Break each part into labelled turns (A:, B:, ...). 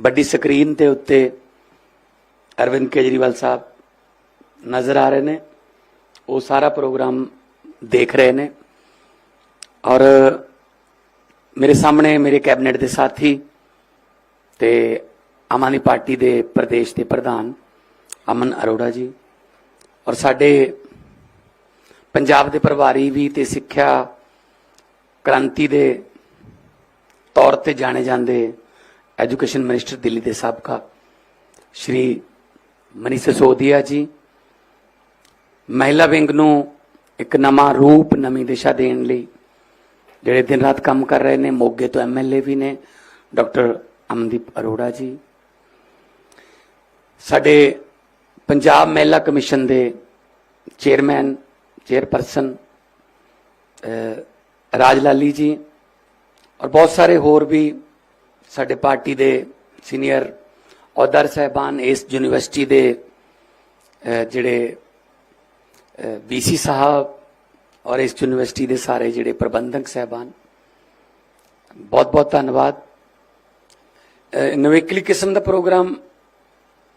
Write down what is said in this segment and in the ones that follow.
A: ਵੱਡੀ ਸਕਰੀਨ ਦੇ ਉੱਤੇ ਅਰਵਿੰਦ ਕੇਜਰੀਵਾਲ ਸਾਹਿਬ ਨਜ਼ਰ ਆ ਰਹੇ ਨੇ। ਉਹ ਸਾਰਾ ਪ੍ਰੋਗਰਾਮ ਦੇਖ ਰਹੇ ਨੇ। ਔਰ ਮੇਰੇ ਸਾਹਮਣੇ ਮੇਰੇ ਕੈਬਨਿਟ ਦੇ ਸਾਥੀ ਤੇ ਆਮ ਆਦਮੀ ਪਾਰਟੀ ਦੇ ਪ੍ਰਦੇਸ਼ ਦੇ ਪ੍ਰਧਾਨ ਅਮਨ ਅਰੋੜਾ ਜੀ ਔਰ ਸਾਡੇ ਪੰਜਾਬ ਦੇ ਪ੍ਰਭਾਰੀ ਵੀ ਤੇ ਸਿੱਖਿਆ ਕ੍ਰਾਂਤੀ ਦੇ ਤੌਰ ਤੇ ਜਾਣੇ ਜਾਂਦੇ ਐਜੂਕੇਸ਼ਨ ਮਿਨਿਸਟਰ ਦਿੱਲੀ ਦੇ ਸਾਬਕਾ ਸ਼੍ਰੀ ਮਨੀ ਸਸੋਦੀਆ ਜੀ, ਮਹਿਲਾ ਵਿੰਗ ਨੂੰ ਇੱਕ ਨਵਾਂ ਰੂਪ ਨਵੀਂ ਦਿਸ਼ਾ ਦੇਣ ਲਈ ਜਿਹੜੇ ਦਿਨ ਰਾਤ ਕੰਮ ਕਰ ਰਹੇ ਨੇ, ਮੋਗੇ ਤੋਂ ਐਮਐਲਏ ਵੀ ਨੇ, ਡਾਕਟਰ ਅਮਨਦੀਪ ਅਰੋੜਾ ਜੀ। ਸਾਡੇ ਪੰਜਾਬ ਮਹਿਲਾ ਕਮਿਸ਼ਨ ਦੇ ਚੇਅਰਮੈਨ, ਚੇਅਰਪਰਸਨ ਰਾਜ ਲਾਲੀ ਜੀ ਔਰ ਬਹੁਤ ਸਾਰੇ ਹੋਰ ਵੀ ਸਾਡੇ ਪਾਰਟੀ ਦੇ ਸੀਨੀਅਰ ਅਹੁਦਾਰ ਸਹਿਬਾਨ ਇਸ ਯੂਨੀਵਰਸਿਟੀ ਦੇ ਅਹ, ਜਿਹੜੇ ਵੀਸੀ ਸਾਹਿਬ ਔਰ ਇਸ ਯੂਨੀਵਰਸਿਟੀ ਦੇ ਸਾਰੇ ਜਿਹੜੇ ਪ੍ਰਬੰਧਕ ਸਹਿਬਾਨ ਬਹੁਤ ਬਹੁਤ ਧੰਨਵਾਦ। ਨਵੇਕਲੀ ਕਿਸਮ ਦਾ ਪ੍ਰੋਗਰਾਮ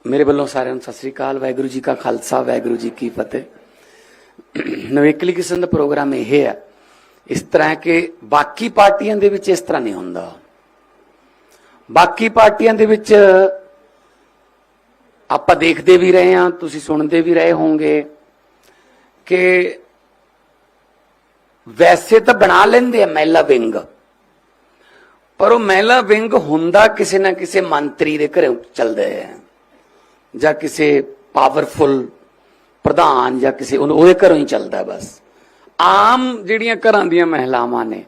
A: ਮੇਰੇ ਵੱਲੋਂ ਸਾਰਿਆਂ ਨੂੰ ਸਤਿ ਸ੍ਰੀ ਅਕਾਲ ਵਾਹਿਗੁਰੂ ਜੀ ਕਾ ਖਾਲਸਾ ਵਾਹਿਗੁਰੂ ਜੀ ਕੀ ਫਤਿਹ। ਨਵੇਕਲੀ ਕਿਸਮ ਦਾ ਪ੍ਰੋਗਰਾਮ ਇਹ ਹੈ ਇਸ ਤਰ੍ਹਾਂ ਕਿ ਬਾਕੀ ਪਾਰਟੀਆਂ ਦੇ ਵਿੱਚ ਇਸ ਤਰ੍ਹਾਂ ਨਹੀਂ ਹੁੰਦਾ। ਬਾਕੀ ਪਾਰਟੀਆਂ ਦੇ ਵਿੱਚ ਆਪਾਂ ਦੇਖਦੇ ਵੀ ਰਹੇ ਹਾਂ, ਤੁਸੀਂ ਸੁਣਦੇ ਵੀ ਰਹੇ ਹੋਵੋਗੇ ਕਿ ਵੈਸੇ ਤਾਂ ਬਣਾ ਲੈਂਦੇ ਆ ਮਹਿਲਾ ਵਿੰਗ, ਪਰ ਉਹ ਮਹਿਲਾ ਵਿੰਗ ਹੁੰਦਾ ਕਿਸੇ ਨਾ ਕਿਸੇ ਮੰਤਰੀ ਦੇ ਘਰੇ ਚੱਲਦਾ ਹੈ ਜਾਂ ਕਿਸੇ ਪਾਵਰਫੁਲ ਪ੍ਰਧਾਨ ਜਾਂ ਕਿਸੇ ਉਹਨੂੰ- ਉਹਦੇ ਘਰੋਂ ਹੀ ਚੱਲਦਾ ਬਸ। ਆਮ ਜਿਹੜੀਆਂ ਘਰਾਂ ਦੀਆਂ ਮਹਿਲਾਵਾਂ ਨੇ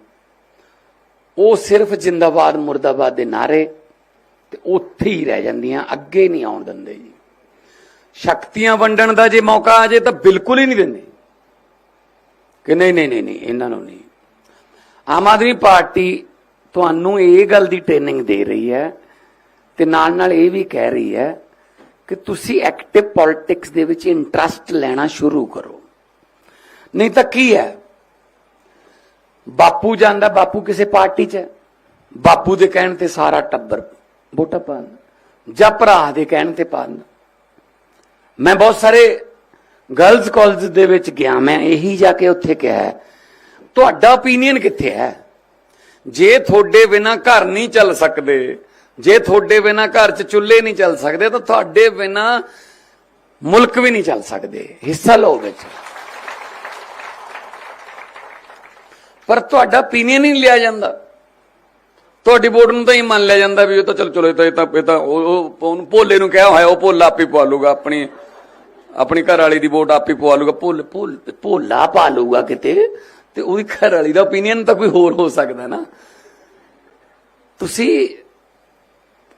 A: ਉਹ ਸਿਰਫ ਜਿੰਦਾਬਾਦ ਮੁਰਦਾਬਾਦ ਦੇ ਨਾਰੇ ਤੇ ਉੱਥੇ ਹੀ ਰਹਿ ਜਾਂਦੀਆਂ, ਅੱਗੇ ਨਹੀਂ ਆਉਣ ਦਿੰਦੇ ਜੀ। ਸ਼ਕਤੀਆਂ ਵੰਡਣ ਦਾ ਜੇ ਮੌਕਾ ਆ ਜੇ ਤਾਂ ਬਿਲਕੁਲ ਹੀ ਨਹੀਂ ਦਿੰਦੇ। ਕਿ ਨਹੀਂ ਨਹੀਂ ਨਹੀਂ ਨਹੀਂ, ਇਹਨਾਂ ਨੂੰ ਨਹੀਂ। ਆਮ ਆਦਮੀ ਪਾਰਟੀ ਤੁਹਾਨੂੰ ਇਹ ਗੱਲ ਦੀ ਟ੍ਰੇਨਿੰਗ ਦੇ ਰਹੀ ਹੈ ਤੇ ਨਾਲ ਨਾਲ ਇਹ ਵੀ ਕਹਿ ਰਹੀ ਹੈ ਕਿ ਤੁਸੀਂ ਐਕਟਿਵ ਪੋਲਿਟਿਕਸ ਦੇ ਵਿੱਚ ਇੰਟਰਸਟ ਲੈਣਾ ਸ਼ੁਰੂ ਕਰੋ। ਨਹੀਂ ਤਾਂ ਕੀ ਹੈ? ਬਾਪੂ ਜਾਂਦਾ, ਬਾਪੂ ਕਿਸੇ ਪਾਰਟੀ 'ਚ। ਬਾਪੂ ਦੇ ਕਹਿਣ ਤੇ ਸਾਰਾ ਟੱਬਰ ਵੋਟਾਂ ਪਾਣ ਜਾਂ ਭਰਾ ਦੇ ਕਹਿਣ ਤੇ ਪਾਣ ਮੈਂ ਬਹੁਤ ਸਾਰੇ ਗਰਲਜ਼ ਕਾਲਜ ਦੇ ਵਿੱਚ ਗਿਆ। ਮੈਂ ਇਹੀ ਜਾ ਕੇ ਉੱਥੇ ਕਿਹਾ ਤੁਹਾਡਾ opinion ਕਿੱਥੇ ਹੈ? ਜੇ ਤੁਹਾਡੇ ਬਿਨਾ ਘਰ ਨਹੀਂ ਚੱਲ ਸਕਦੇ, ਜੇ ਤੁਹਾਡੇ ਬਿਨਾ ਘਰ 'ਚ ਚੁੱਲ੍ਹੇ ਨਹੀਂ ਚੱਲ ਸਕਦੇ, ਤਾਂ ਤੁਹਾਡੇ ਬਿਨਾ ਮੁਲਕ ਵੀ ਨਹੀਂ ਚੱਲ ਸਕਦੇ। ਹਿੱਸਾ ਲਓ ਵਿੱਚ। ਪਰ ਤੁਹਾਡਾ opinion ਨਹੀਂ ਲਿਆ ਜਾਂਦਾ। ਤੁਹਾਡੀ ਵੋਟ ਨੂੰ ਤਾਂ ਹੀ ਮੰਨ ਲਿਆ ਜਾਂਦਾ ਵੀ ਇਹ ਤਾਂ ਚਲ ਚਲੋ, ਇਹ ਤਾਂ ਇਹ ਤਾਂ ਇਹ ਤਾਂ ਉਹ- ਉਹਨੂੰ ਭੋਲੇ ਨੂੰ ਕਿਹਾ ਹੋਇਆ, ਉਹ ਭੋਲਾ ਆਪੇ ਪਵਾ ਲੂਗਾ, ਆਪਣੀ ਆਪਣੀ ਘਰ ਵਾਲੀ ਦੀ ਵੋਟ ਆਪੇ ਪਵਾ ਲੂਗਾ, ਭੋਲ ਭੋਲ, ਭੋਲਾ ਪਾ ਲੂਗਾ ਕਿਤੇ, ਤੇ ਉਹਦੀ ਘਰ ਵਾਲੀ ਦਾ opinion ਤਾਂ ਕੋਈ ਹੋਰ ਹੋ ਸਕਦਾ ਨਾ। ਤੁਸੀਂ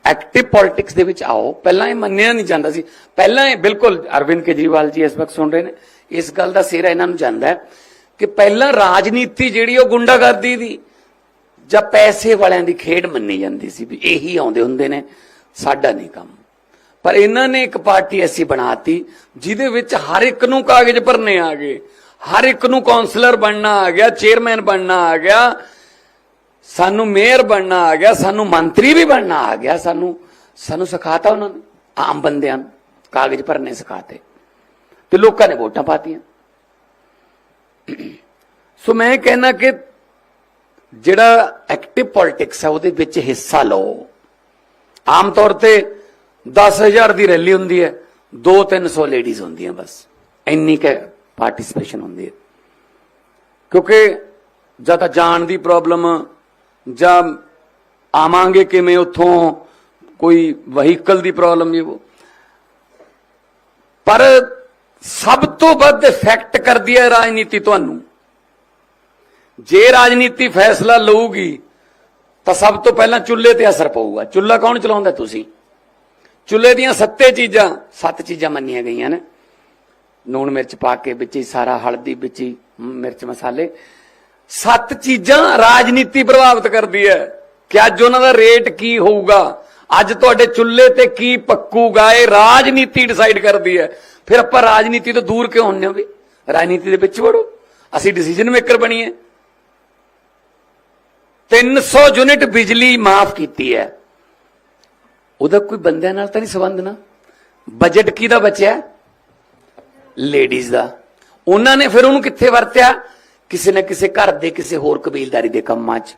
A: ਐਕਟਿਵ ਪੋਲਿਟਿਕਸ ਦੇ ਵਿੱਚ ਆਓ, ਪਹਿਲਾਂ ਇਹ ਮੰਨਿਆ ਨਹੀਂ ਜਾਂਦਾ ਸੀ। ਪਹਿਲਾਂ ਇਹ ਬਿਲਕੁਲ ਅਰਵਿੰਦ ਕੇਜਰੀਵਾਲ ਜੀ ਇਸ ਵਕਤ ਸੁਣ ਰਹੇ ਨੇ। ਇਸ ਗੱਲ ਦਾ ਸਿਹਰਾ ਇਹਨਾਂ ਨੂੰ ਜਾਂਦਾ ਹੈ। ਕਿ ਪਹਿਲਾਂ ਰਾਜਨੀਤੀ ਜਿਹੜੀ ਉਹ ਗੁੰਡਾਗਰਦੀ ਦੀ, ਜਾਂ ਪੈਸੇ ਵਾਲਿਆਂ ਦੀ ਖੇਡ ਮੰਨੀ ਜਾਂਦੀ ਸੀ ਵੀ ਇਹੀ ਆਉਂਦੇ ਹੁੰਦੇ ਨੇ, ਸਾਡਾ ਨਹੀਂ ਕੰਮ। ਪਰ ਇਹਨਾਂ ਨੇ ਇੱਕ ਪਾਰਟੀ ਐਸੀ ਬਣਾਤੀ, ਜਿਹਦੇ ਵਿੱਚ ਹਰ ਇੱਕ ਨੂੰ ਕਾਗਜ਼ ਭਰਨੇ ਆ ਗਏ। ਹਰ ਇੱਕ ਨੂੰ ਕਾਉਂਸਲਰ ਬਣਨਾ ਆ ਗਿਆ, ਚੇਅਰਮੈਨ ਬਣਨਾ ਆ ਗਿਆ, ਸਾਨੂੰ ਮੇਅਰ ਬਣਨਾ ਆ ਗਿਆ, ਸਾਨੂੰ ਮੰਤਰੀ ਵੀ ਬਣਨਾ ਆ ਗਿਆ, ਸਾਨੂੰ ਸਾਨੂੰ ਸਿਖਾਤਾ ਉਹਨਾਂ ਨੇ, ਆਮ ਬੰਦਿਆਂ ਨੂੰ, ਕਾਗਜ਼ ਭਰਨੇ ਸਿਖਾਤੇ। ਤੇ ਲੋਕਾਂ ਨੇ ਵੋਟਾਂ ਪਾਤੀਆਂ। ਸੋ ਮੈਂ ਕਹਿਣਾ ਕਿ ਜਿਹੜਾ ਐਕਟਿਵ ਪੋਲਿਟਿਕਸ ਹੈ, ਉਹਦੇ ਵਿੱਚ ਹਿੱਸਾ ਲਓ। ਆਮ ਤੌਰ ਤੇ 10000 ਦੀ ਰੈਲੀ ਹੁੰਦੀ ਹੈ 2-300 ਲੇਡੀਜ਼ ਹੁੰਦੀਆਂ ਬਸ। ਇੰਨੀ ਕੁ ਪਾਰਟਿਸਿਪੇਸ਼ਨ ਹੁੰਦੀ ਹੈ। ਕਿਉਂਕਿ ਜਾਂ ਤਾਂ ਜਾਣ ਦੀ ਪ੍ਰੋਬਲਮ ਜਾਂ ਆਵਾਂਗੇ ਕਿਵੇਂ ਉੱਥੋਂ ਕੋਈ ਵਹੀਕਲ ਦੀ ਪ੍ਰੋਬਲਮ ਇਹ ਉਹ। ਪਰ ਸਭ ਤੋਂ ਵੱਧ ਇਫੈਕਟ ਕਰਦੀ ਹੈ ਰਾਜਨੀਤੀ ਤੁਹਾਨੂੰ। ਜੇ ਰਾਜਨੀਤੀ ਫੈਸਲਾ ਲਊਗੀ, ਤਾਂ ਸਭ ਤੋਂ ਪਹਿਲਾਂ ਚੁੱਲ੍ਹੇ ਤੇ ਅਸਰ ਪਊਗਾ। ਚੁੱਲ੍ਹਾ ਕੌਣ ਚਲਾਉਂਦਾ ਤੁਸੀਂ? ਚੁੱਲ੍ਹੇ ਦੀਆਂ ਸੱਤੇ ਚੀਜ਼ਾਂ, ਸੱਤ ਚੀਜ਼ਾਂ ਮੰਨੀਆਂ ਗਈਆਂ ਨੇ। ਨੂਣ ਮਿਰਚ ਪਾ ਕੇ ਵਿੱਚ ਹੀ ਸਾਰਾ, ਹਲਦੀ ਵਿੱਚ ਹੀ ਮਿਰਚ ਮਸਾਲੇ। ਸੱਤ ਚੀਜ਼ਾਂ ਰਾਜਨੀਤੀ ਪ੍ਰਭਾਵਿਤ ਕਰਦੀ ਹੈ। ਕਿ ਅੱਜ ਉਹਨਾਂ ਦਾ ਰੇਟ ਕੀ ਹੋਊਗਾ? ਅੱਜ ਤੁਹਾਡੇ ਚੁੱਲ੍ਹੇ ਤੇ ਕੀ ਪੱਕੂਗਾ? ਇਹ ਰਾਜਨੀਤੀ ਡਿਸਾਈਡ ਕਰਦੀ ਹੈ। ਫਿਰ ਆਪਾਂ ਰਾਜਨੀਤੀ ਤੋਂ ਦੂਰ ਕਿਉਂ ਹੁੰਨੇ ਹੋ ਵੀ? ਰਾਜਨੀਤੀ ਦੇ ਵਿੱਚ ਵੜੋ। ਅਸੀਂ ਡਿਸੀਜਨ ਮੇਕਰ ਬਣੀਏ। 300 ਯੂਨਿਟ ਬਿਜਲੀ ਮਾਫ ਕੀਤੀ ਹੈ। ਉਹਦਾ ਕੋਈ ਬੰਦਿਆਂ ਨਾਲ ਤਾਂ ਨਹੀਂ ਸੰਬੰਧ ਨਾ। ਬਜਟ ਕਿਹਦਾ ਬਚਿਆ? ਲੇਡੀਜ਼ ਦਾ। ਉਹਨਾਂ ਨੇ ਫਿਰ ਉਹਨੂੰ ਕਿੱਥੇ ਵਰਤਿਆ? ਕਿਸੇ ਨਾ ਕਿਸੇ ਘਰ ਦੇ, ਕਿਸੇ ਹੋਰ ਕਬੀਲਦਾਰੀ ਦੇ ਕੰਮਾਂ 'ਚ।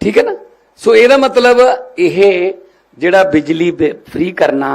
A: ਠੀਕ ਹੈ ਨਾ? ਸੋ ਇਹਦਾ ਮਤਲਬ ਇਹ ਜਿਹੜਾ ਬਿਜਲੀ ਫ੍ਰੀ ਕਰਨਾ